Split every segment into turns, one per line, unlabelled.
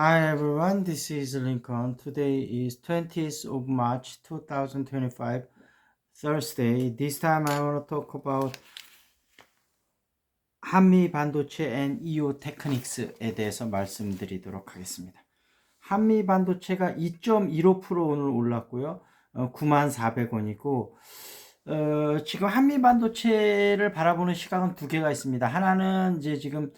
Hi everyone, this is Lincoln. Today is 20th of March 2025, Thursday. This time I want to talk about 한미 반도체 and EO 테크닉스에 대해서 말씀드리도록 하겠습니다. 한미 반도체가 2.15% 오늘 올랐고요. 어, 94,400원이고 어, 지금 한미 반도체를 바라보는 시각은 두 개가 있습니다. 하나는 이제 지금 어,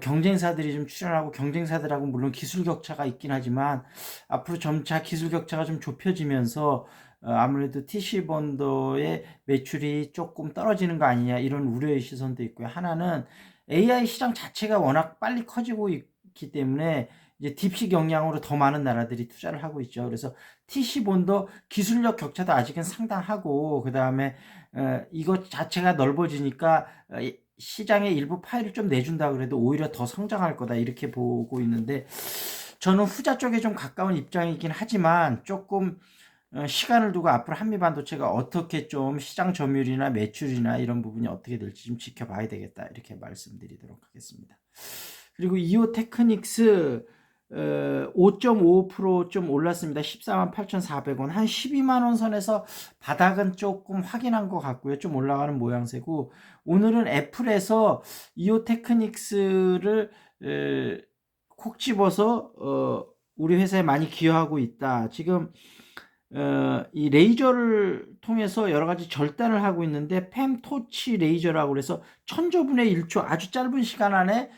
경쟁사들이 좀 출연하고 경쟁사들하고 물론 기술 격차가 있긴 하지만 앞으로 점차 기술 격차가 좀 좁혀지면서 어, 아무래도 TC 번더의 매출이 조금 떨어지는 거 아니냐 이런 우려의 시선도 있고요. 하나는 AI 시장 자체가 워낙 빨리 커지고 있기 때문에 이제 딥식 영향으로 더 많은 나라들이 투자를 하고 있죠. 그래서 TC 본더 기술력 격차도 아직은 상당하고 그 다음에 어, 이것 자체가 넓어지니까 어, 시장의 일부 파일을 좀 내준다 그래도 오히려 더 성장할 거다 이렇게 보고 있는데 저는 후자 쪽에 좀 가까운 입장이긴 하지만 조금 어, 시간을 두고 앞으로 한미 반도체가 어떻게 좀 시장 점유율이나 매출이나 이런 부분이 어떻게 될지 좀 지켜봐야 되겠다 이렇게 말씀드리도록 하겠습니다. 그리고 이오 테크닉스 5.55%좀 올랐습니다. 14만 8,400원. 한 12만 원 선에서 바닥은 조금 확인한 것 같고요. 좀 올라가는 모양새고 오늘은 애플에서 이오 테크닉스를 콕 집어서 어, 우리 회사에 많이 기여하고 있다. 지금 어, 이 레이저를 통해서 여러 가지 절단을 하고 있는데 팸 토치 레이저라고 그래서 천조분의 1초 아주 짧은 시간 안에 에,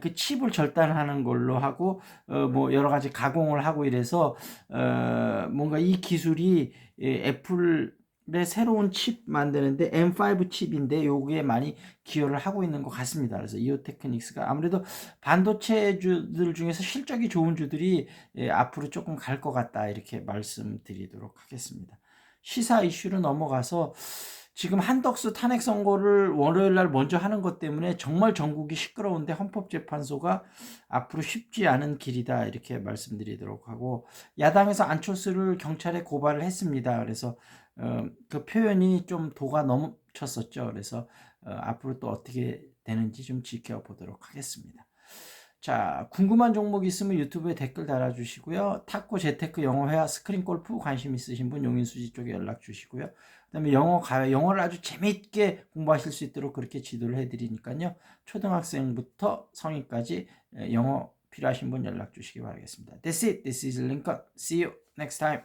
그 칩을 절단하는 걸로 하고 어, 뭐 여러 가지 가공을 하고 이래서 어, 뭔가 이 기술이 에, 애플 의 새로운 칩 만드는데 M5 칩인데 요게 많이 기여를 하고 있는 것 같습니다. 그래서 이오 테크닉스가 아무래도 반도체주들 중에서 실적이 좋은 주들이 예, 앞으로 조금 갈 것 같다 이렇게 말씀드리도록 하겠습니다. 시사 이슈로 넘어가서 지금 한덕수 탄핵 선고를 월요일 날 먼저 하는 것 때문에 정말 전국이 시끄러운데 헌법재판소가 앞으로 쉽지 않은 길이다 이렇게 말씀드리도록 하고 야당에서 안철수를 경찰에 고발을 했습니다. 그래서 어, 그 표현이 좀 도가 넘쳤었죠. 그래서 어, 앞으로 또 어떻게 되는지 좀 지켜보도록 하겠습니다. 자, 궁금한 종목 있으면 유튜브에 댓글 달아주시고요. 탁구, 재테크, 영어회화, 스크린 골프 관심 있으신 분 용인수지 쪽에 연락 주시고요. 그 다음에 영어 가 영어를 아주 재미있게 공부하실 수 있도록 그렇게 지도를 해드리니까요. 초등학생부터 성인까지 영어 필요하신 분 연락 주시기 바라겠습니다. That's it. This is Lincoln. See you next time.